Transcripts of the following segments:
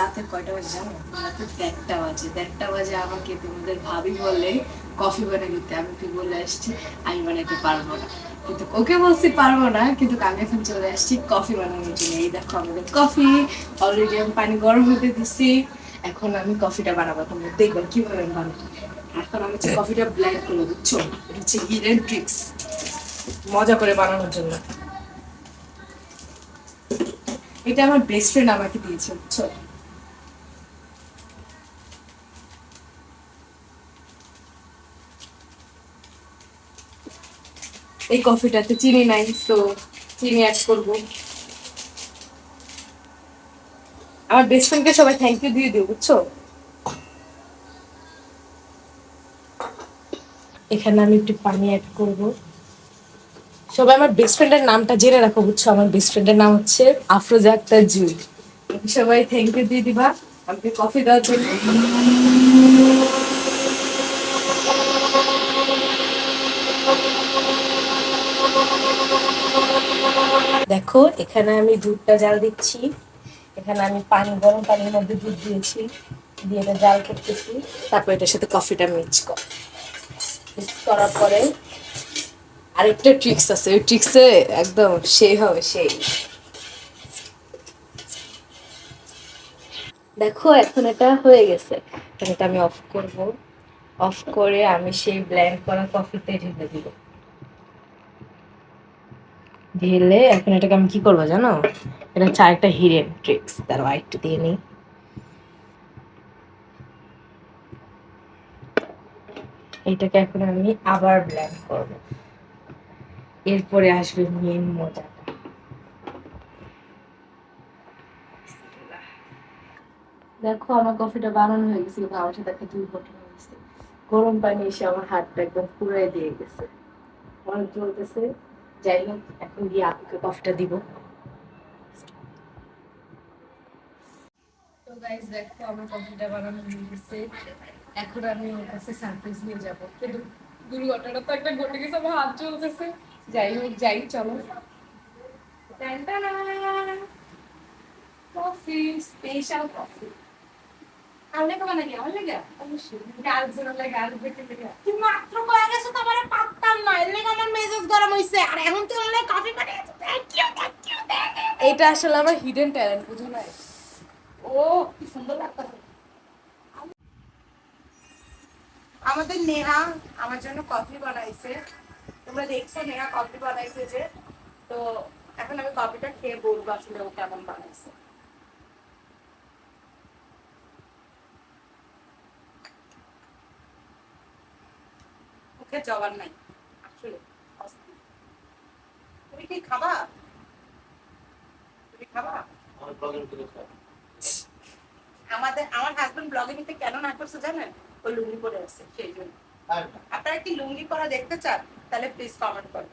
রাতে কয়টা বাজে জানো? রাতে দেড়টা বাজে। দেড়টা বাজে আমাকে তোমাদের ভাবি বলে কফি বানিয়ে দিতে। আমি কি বলে আসছি, আমি বানাইতে পারব না। কিন্তু ওকে বলছি পারব না, কিন্তু আমি এখন চলে আসছি কফি বানানোর জন্য। এই দেখো আমাদের কফি অলরেডি আমি পানি গরম হতে দিছি। এখন আমি কফিটা বানাবো। তোমরা দেখব কীভাবে আমি বানাবো। এখন আমি হচ্ছে কফিটা ব্ল্যান্ড করে দিচ্ছ এটা হচ্ছে হিডেন ট্রিক্স মজা করে বানানোর জন্য। এটা আমার বেস্ট ফ্রেন্ড আমাকে দিয়েছে, বুঝছ? এই কফিটাতে চিনি নাই, তো চিনি অ্যাড করব। আমার বেস্ট ফ্রেন্ডকে সবাই থ্যাংক ইউ দিয়ে দিও, বুঝছ? এখানে আমি একটু পানি অ্যাড করব। সবাই আমার বেস্ট ফ্রেন্ডের নামটা জেনে রাখো, বুঝছ? আমার বেস্ট ফ্রেন্ডের নাম হচ্ছে আফরোজা আক্তার জুই। সবাই থ্যাংক ইউ দিয়ে দিবা, আমাকে কফি দেওয়ার জন্য। দেখো, এখানে আমি দুধটা জাল দিচ্ছি। এখানে আমি পানি, গরম পানির মধ্যে দুধ দিয়েছি, দিয়ে এটা জাল করতেছি। তারপর এটার সাথে কফিটা মিক্স কর। মিক্স করার পরে আরেকটা ট্রিক্স আছে। ওই ট্রিক্সে একদম সেই হবে, সেই। দেখো, এখন এটা হয়ে গেছে। এখন এটা আমি অফ করব। অফ করে আমি সেই ব্ল্যান্ড করা কফিতে ঢেলে দিব। ঢেলে এখন এটাকে আমি কি করব জানো? এটা হচ্ছে আরেকটা হিরেন ট্রিক্স তার একটু দিয়ে নিই। এটাকে এখন আমি আবার ব্ল্যান্ড করব। এরপরে আসবে মেন মজাটা। দেখো, আমার কফিটা বানানো হয়ে গেছে, কিন্তু আমার সাথে একটা দুর্ঘটনা হয়েছে। গরম পানি এসে আমার হাতটা একদম পুরাই দিয়ে গেছে। অনেক জ্বলতেছে। যাই হোক, এখন গিয়ে আপুকে কফিটা দিব। তো দেখো, আমার কফিটা বানানো এখন আমি ওর কাছে সারপ্রাইজ নিয়ে কিন্তু দুর্ঘটনা তো একটা ঘটে গেছে, আমার হাত জ্বলতেছে। যাই হোক, যাই, চলো। কফি স্পেশাল কফি আউলে কবা নাকি আউলে গা অবশ্যই। গার্লসের লাগে আর বেটে তুমি মাত্র তোমার পাত্তাম কফি এটা আসলে আমার হিডেন ট্যালেন্ট বুঝো না ও, কি সুন্দর আমাদের নেহা আমার জন্য কফি বানাইছে। তোমরা দেখছ, নেহা কফি বানাইছে যে। তো এখন আমি কফিটা খেয়ে বলব আসলে ও কেমন বানাইছে। ওকে, জবান নাই আসলে অস্থির। তুমি কি খাবা? তুমি খাবা। আমাদের আমার হাজবেন্ড ব্লগে নিতে কেন না করছে জানেন? ওই লুঙ্গি পরে আছে সেই জন্য। আপনারা কি লুঙ্গি পরা দেখতে চান? তাহলে প্লিজ কমেন্ট করুন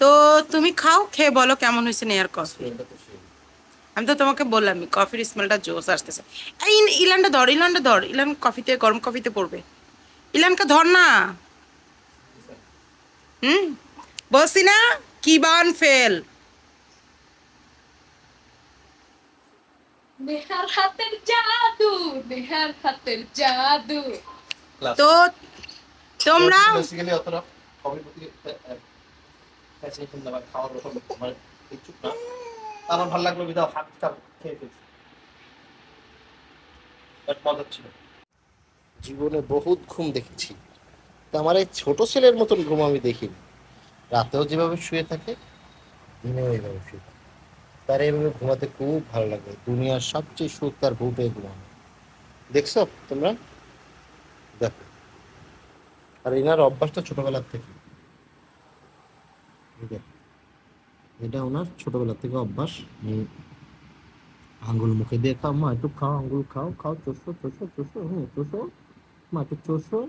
তো তুমি খাও খেয়ে বলো কেমন হয়েছে নেয়ার কফি। আমি তো তোমাকে বললাম কফির স্মেলটা জোস আসতেছে। এই ইলানটা ধর ইলানটা ধর। ইলান কফিতে গরম কফিতে পড়বে। ইলানকে ধর না। হুম? বলছি না কিবান ফেল? নেহার হাতের জাদু নেহার হাতের জাদু। Class. তো তোমরা? Basically অতটা hobby র প্রতি, আহ, fascination না বা খাওয়ার ব্যাপার আমার ইচ্ছুক ভালো লাগল বিধায় হাত চাপ খেয়ে ফেলছি। But মজার জীবনে বহুত ঘুম দেখেছি। তা আমার এই ছোট ছেলের মতন ঘুম আমি দেখিনি। রাতেও যেভাবে শুয়ে থাকে, দিনেও এইভাবে শুয়ে থাকে। তার এইভাবে ঘুমাতে খুব ভালো লাগে। দুনিয়ার সবচেয়ে সুখ তার পেয়ে ঘুমানো। দেখছ তোমরা? দেখো। আর এনার অভ্যাসটা ছোটবেলার থেকে। এটা ওনার ছোটবেলার থেকে অভ্যাস। আঙ্গুল মুখে দিয়ে খাও, মা একটু খাও, আঙ্গুল খাও খাও, চোষো চোষো চোষো হুম চোষো, মা একটু চোষো।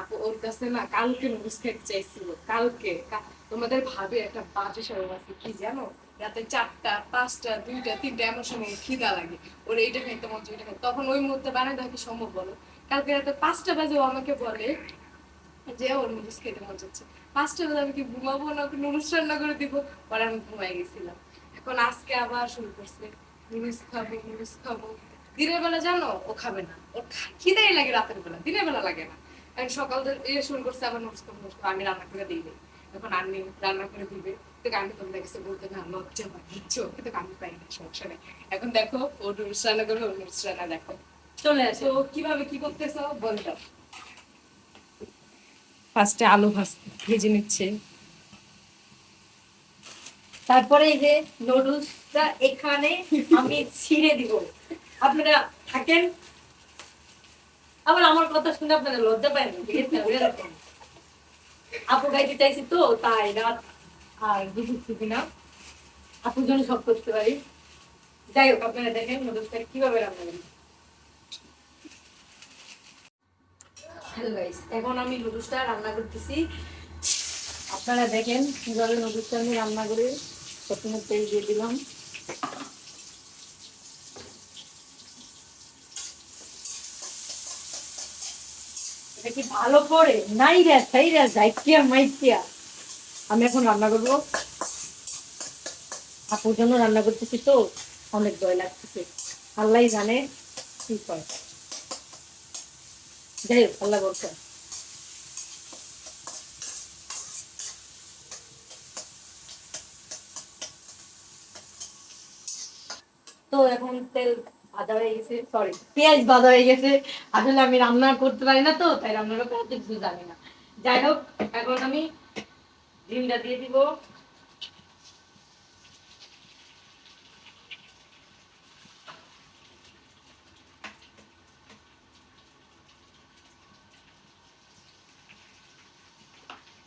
আপু, ওর কাছে না কালকে নুডলস খেতে চাইছিল, কালকে। তোমাদের ভাবে একটা বাজে সরম আছে, কি জানো? রাতে চারটা, পাঁচটা, দুইটা, তিনটা, এমন সময় খিদা লাগে। ওর এইটা খাইতে মন ওইটা খাইতে। তখন ওই মুহূর্তে বানাই দেওয়া কি সম্ভব বলো? কালকে রাতে পাঁচটা বাজে ও আমাকে বলে যে, ওর নুডলস খেতে মন চাচ্ছে। পাঁচটা বাজে আমি কি ঘুমাবো না ওকে নুডলস রান্না করে দিব? পরে আমি ঘুমাই গেছিলাম। এখন আজকে আবার শুরু করছে। নুডলস খাব নুডলস খাব। দিনের বেলা জানো, ও খাবে না। ওর খিদেই লাগে রাতের বেলা, দিনের বেলা লাগে না। এখন সকাল ইয়ে শুরু করছে আবার খাব নুডলস খাব আমি রান্না করে দিই এখন আমি রান্না করে দিবে। তো আমি তোমাদের কাছে বলতে না লজ্জা পাই বুঝছ কিন্তু আমি পাই না সমস্যা নেই। এখন দেখো ও নুডলস রান্না করবে ও নুডলস রান্না দেখো। চলে আসে। তো কীভাবে কি করতেছো? বলে দাও। ফার্স্টে আলু ভাজ ভেজে নিচ্ছে। তারপরে এই যে নুডলসটা এখানে আমি ছিঁড়ে দিব। আপনারা থাকেন আবার আমার কথা শুনে আপনারা লজ্জা পায় না। আপু গাইতে চাইছি তো তাই রাত আর বুঝতে না? আপুর জন্য সব করতে পারি। যাই হোক আপনারা দেখেন নুডলসটা কীভাবে রান্না করেন হ্যালো গাইস এখন আমি নুডলসটা রান্না করতেছি। আপনারা দেখেন কীভাবে নুডলসটা আমি রান্না করে প্রথমে তেল দিয়ে দিলাম। কি ভালো করে? নাই রে তাই রে যাইকিয়া মাইকিয়া। আমি এখন রান্না করব। আপুর জন্য রান্না করতেছি তো, অনেক ভয় লাগতেছে। আল্লাহ জানে কি করে। যাই হোক, আল্লাহ বলছে তো এখন তেল ভাজা হয়ে গেছে সরি পেঁয়াজ ভাজা হয়ে গেছে। আসলে আমি রান্না করতে পারি না তো, তাই রান্নাটা করতে কিছু জানি না। যাই হোক, এখন আমি ডিমটা দিয়ে দিব।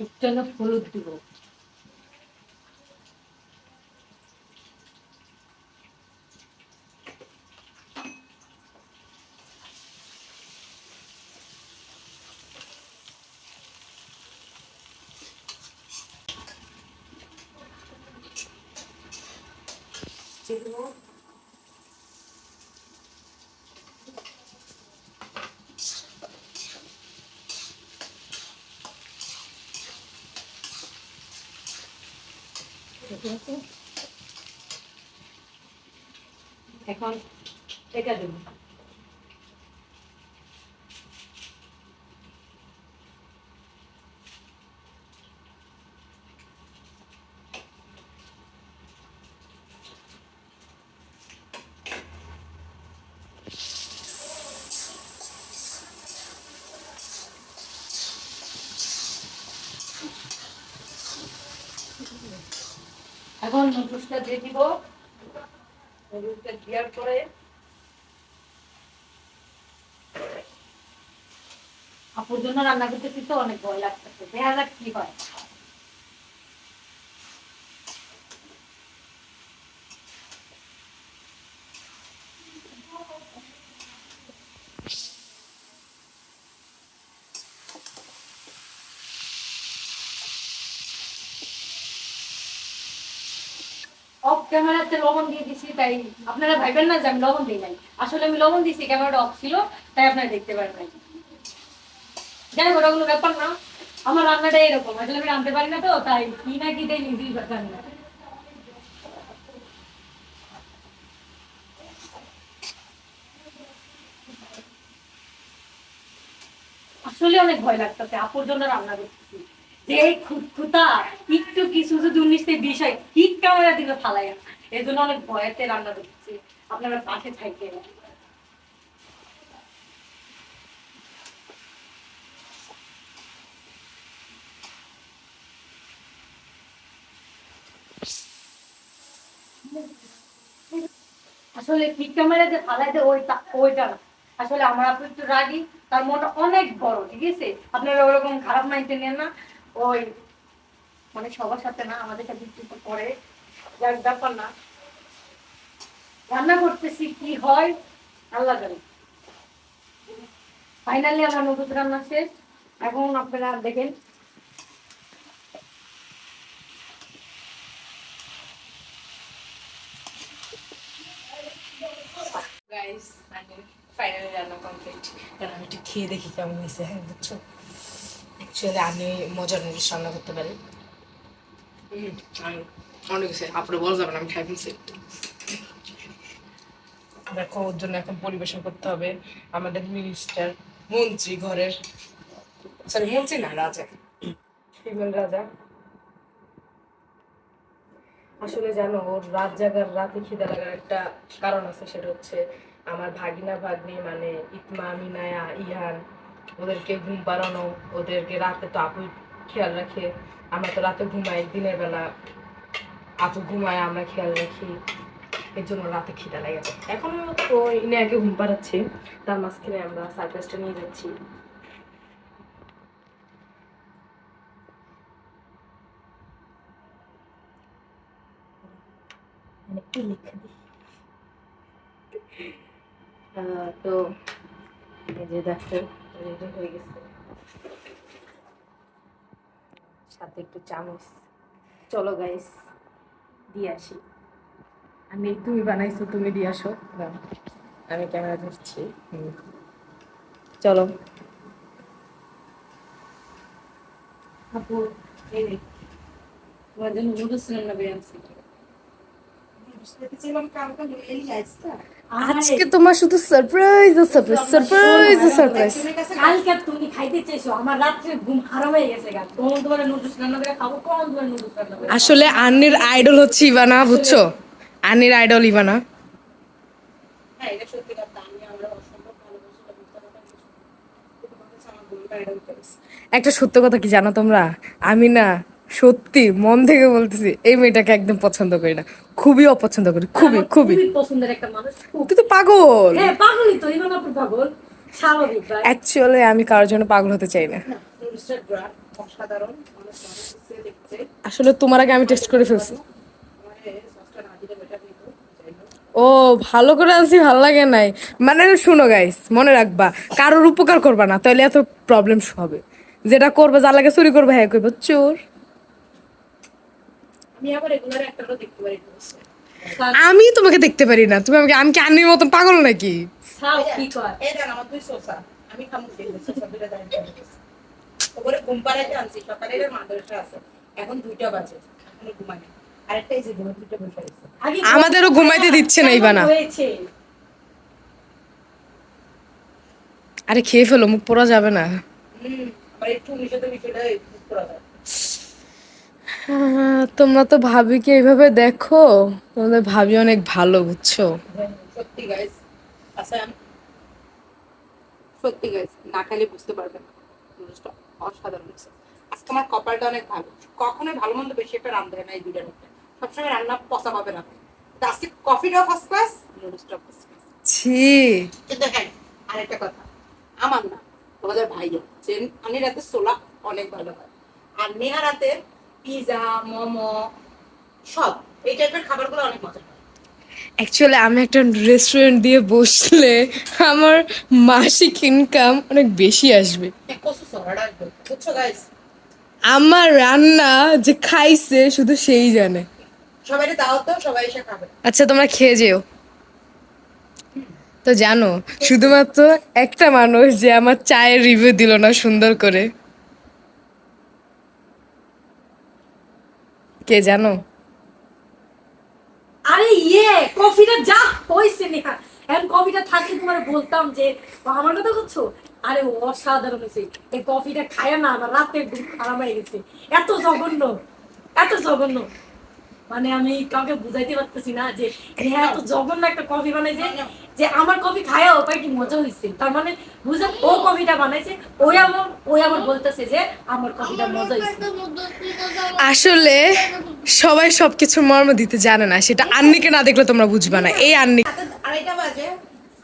একটু হলুদ দিব। দিয়ে দিব এখন এটা দেব। এখন দিয়ে দিব। নুডলসটা দেওয়ার পরে আপুর জন্য রান্না করতেছি তো, অনেক ভয় লাগতেছে। দেখা যাক কি হয় অফ ক্যামেরাতে লবণ দিয়ে দিছি, তাই আপনারা ভাইবেন না যে আমি লবণ দিই নাই। আসলে আমি লবণ দিছি, ক্যামেরাটা অফ ছিল, তাই আপনারা দেখতে পারেন নাই যাই হোক কোনো ব্যাপার না। আমার রান্নাটা এরকম, আসলে আমি রাঁধতে পারি না তো, তাই কি না কি দেয় নিজেই জানি না। আসলে অনেক ভয় লাগতেছে, আপুর জন্য রান্না করতেছি। একটু কিছু যদি উনিশ থেকে বিষ ঠিক ক্যামেরা দিলে ফালাই এই জন্য অনেক ভয়েতে রান্না করতেছি। আপনারা পাশে থাকেন। আসলে ঠিক ক্যামেরা যে ফালাই দেয় ওইটা ওইটা না। আসলে আমার আপু একটু রাগি, তার মনটা অনেক বড়, ঠিক আছে? আপনারা ওরকম খারাপ মাইন্ডে নেন না। ওই মানে সবার সাথে না, আমাদের সাথে একটু পরে যার ব্যাপার না। রান্না করতেছি, কি হয়, আল্লাহ জানে। ফাইনালি আমার নুডলস রান্না শেষ, এখন আপনারা দেখেন। ফাইনালি রান্না কমপ্লিট কারণ আমি একটু খেয়ে দেখি কেমন হয়েছে হ্যাঁ বুঝছ? অ্যাকচুয়ালি আমি মজার নুডলস রান্না করতে পারি। অনেক হয়েছে বলা যাবে আমি খাই ফেলছি। দেখো ওর জন্য এখন পরিবেশন করতে হবে আমাদের মিনিস্টার মন্ত্রী ঘরের। সরি মন্ত্রী না রাজা। ফিমেল রাজা। আসলে জানো ওর রাত জাগার রাতে খিদে লাগার একটা কারণ আছে সেটা হচ্ছে আমার ভাগিনা ভাগ্নি মানে ইতমা মিনায়া ইহান ওদেরকে ঘুম পাড়ানো, ওদেরকে রাতে তো আপু খেয়াল রাখে, আমরা তো রাতে ঘুমাই, দিনের বেলা আপু ঘুমায়, আমরা খেয়াল রাখি। এর জন্য রাতে খিদা লাগে। এখন তো ইনি আগে ঘুম পাড়াচ্ছে, তার মাঝখানে আমরা সার্কাসটা নিয়ে যাচ্ছি। মানে তো এই যে দেখো রেডি হয়ে গেছে। সাথে একটু চামচ। চলো গাইস দিয়ে আসি। আমি তুমি বানাইছো তুমি দিয়ে আসো। আমি ক্যামেরা ধরছি। চলো। আপু এই। তোমার জন্য নুডলস রান্না করে আনছি। আজকে তোমার শুধু সারপ্রাইজ ও সারপ্রাইজ সারপ্রাইজ ও সারপ্রাইজ কালকে তুমি খাইতে চাইছো আমার রাত্রে ঘুম হারাম হয়ে গেছে গা। কোন তোমার নুডলস রান্না করে খাব কোন তোমার নুডলস রান্না করে আসলে আন্নির আইডল হচ্ছে ইভানা বুঝছ? আন্নির আইডল ইভানা। হ্যাঁ এটা সত্যি কথা আমি আমরা অসম্ভব ভালোবাসি। একটা সত্য কথা কি জানো তোমরা? আমি না সত্যি মন থেকে বলতেছি এই মেয়েটাকে একদম পছন্দ করি না। খুবই অপছন্দ করি খুবই খুবই। পছন্দের একটা মানুষ তুই তো পাগল। হ্যাঁ পাগলই তো ইমান আপুর পাগল। স্বাভাবিক অ্যাকচুয়ালি আমি কারোর জন্য পাগল হতে চাই না। দেখতে আসলে তোমার আগে আমি টেস্ট করে ফেলছি। ও ভালো করে আনছি ভালো লাগে নাই। মানে শুনো গাইস মনে রাখবা কারোর উপকার করবা না তাহলে এত প্রবলেম হবে। যেটা করবে যা লাগে চুরি করবে হ্যাঁ কইব চোর। আমি আবার রেগুলার একটারও দেখতে পারি আমি তোমাকে দেখতে পারি না। তুমি আমাকে আমি কি আন্নির মতন পাগল নাকি? আমাদেরও ঘুমাইতে দিচ্ছে না ইবানা। আরে খেয়ে ফেলো মুখ পড়া যাবে না। একটু তোমরা তো ভাবিকে এইভাবে দেখো। তোমাদের ভাবি অনেক ভালো বুঝছ? সত্যি গাইস সত্যি গাইস না খেলে বুঝতে পারবেন অসাধারণ আজকে আমার কপালটা অনেক ভালো। কখনোই ভালো মন্দ বেশি একটা রান্ধে না এই দুইটার মধ্যে। সবসময় রান্না পচা পাবে না। আজকে কফিটাও ফার্স্ট ক্লাস নুডলসটাও ফার্স্ট ক্লাস ছি। কিন্তু হ্যাঁ আরেকটা কথা। আমার না তোমাদের ভাইয়া যে আমি রাতে সোলা অনেক ভালো হয়। আর নেহা রাতে পিজা মোমো সব। এই টাইপের খাবারগুলো অনেক মজা অ্যাকচুয়ালি আমি একটা রেস্টুরেন্ট দিয়ে বসলে আমার মাসিক ইনকাম অনেক বেশি আসবে। আমার রান্না যে খাইছে শুধু সেই জানে। সবাই দাও তো সবাই এসে খাবে। আচ্ছা তোমরা খেয়ে যেও। তো জানো শুধুমাত্র একটা মানুষ যে আমার চায়ের রিভিউ দিল না সুন্দর করে। কে জানো? আরে ইয়ে কফিটা যা হইছে নেহা। এখন কফিটা থাকলে তোমার বলতাম যে, আমার কথা করছ আরে অসাধারণ হয়েছে। এই কফিটা খায় না, আমার রাতে ঘুম খারাপ হয়ে গেছে। এত জঘন্য এত জঘন্য। মানে আমি কাউকে বুঝাইতে পারতেছি না যে এত জঘন্য একটা কফি বানাইছে। যে আমার কফি খায় ওটা কি মজা হয়েছে তার মানে বুঝে ও কফিটা বানাইছে ওই আমার ওই আমার বলতেছে যে আমার কফিটা মজা হয়েছে আসলে সবাই সবকিছুর মর্ম দিতে জানে না সেটা আন্নিকে না দেখলে তোমরা বুঝবে না। এই আন্নি আড়াইটা বাজে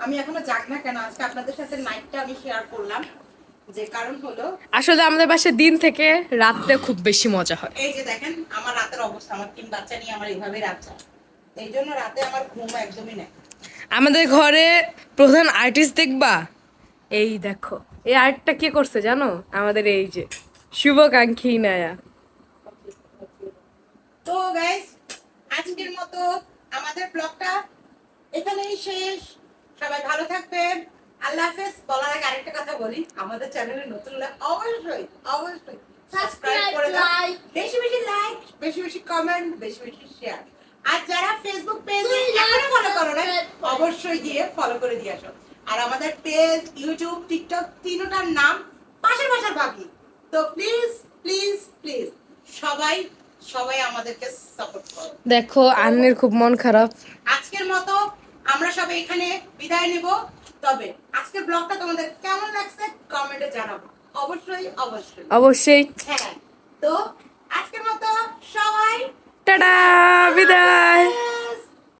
আমি এখনও যাক না কেন আজকে আপনাদের সাথে নাইটটা আমি শেয়ার করলাম। যে কারণ হলো আসলে আমাদের বাসায় দিন থেকে রাতে খুব বেশি মজা হয়। এই যে দেখেন আমার রাতের অবস্থা আমার তিন বাচ্চা নিয়ে আমার এইভাবে রাত যায়। এই জন্য রাতে আমার ঘুম একদমই নেই। আমাদের ঘরে প্রধান আর্টিস্ট দেখবা? এই দেখো এই আর্টটা কে করছে জানো? আমাদের এই যে শুভকাঙ্ক্ষী নায়া তো গাইস আজকের মতো আমাদের ব্লগটা এখানেই শেষ। সবাই ভালো থাকবেন। আল্লাহ হাফেজ। বলার আগে আরেকটা কথা বলি। আমাদের চ্যানেলে নতুন হলে অবশ্যই অবশ্যই সাবস্ক্রাইব করে দাও। বেশি বেশি লাইক বেশি বেশি কমেন্ট বেশি বেশি শেয়ার আর যারা ফেসবুক পেজে অবশ্যই গিয়ে ফলো করে দিয়ে আসো। আর আমাদের পেজ ইউটিউব টিকটক তিনটার নাম পাশের পাশের ভাবি তো প্লিজ প্লিজ প্লিজ সবাই সবাই আমাদেরকে সাপোর্ট করো। দেখো আন্নের খুব মন খারাপ। আজকের মতো আমরা সবাই এখানে বিদায় নেব। তবে আজকের ব্লগটা তোমাদের কেমন লাগছে কমেন্টে জানাব। অবশ্যই অবশ্যই। অবশ্যই। হ্যাঁ তো আজকের মতো সবাই টাটা বিদায়।